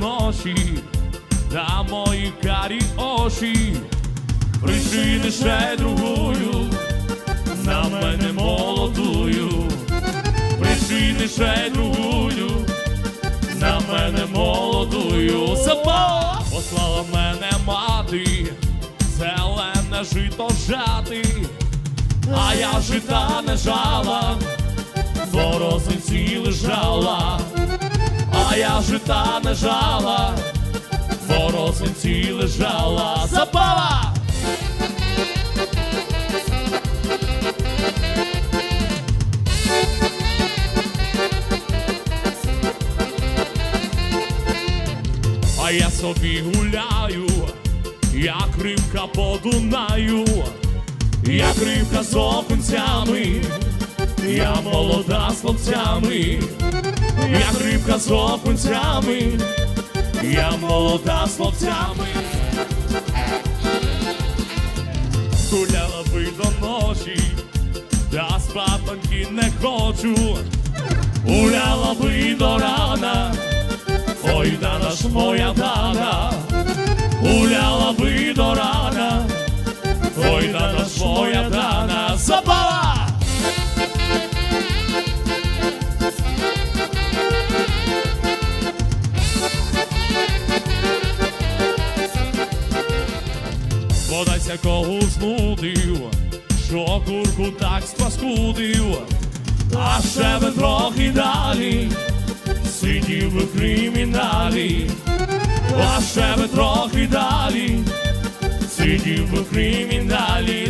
ночі, та мої карі очі, причини ще другою, на мене молодую, причини ще другою, на мене молодую. Забава послала мене мати, зелене жито жати, а я жита не жала, в розинці лежала, я жита не жала, в розинці лежала. Забава! А я собі гуляю, як рибка по Дунаю, як рибка з окунцями, я молода з хлопцями, як рибка з окунцями, я молода з хлопцями. Гуляла би до ночі, та спатоньки не хочу, гуляла би до рана. Ой, дана ж моя дана, Подайся кого знудив, що курку так спаскудив, а ще би трохи далі сидів в криміналі, а ще би трохи далі, сидів в криміналі!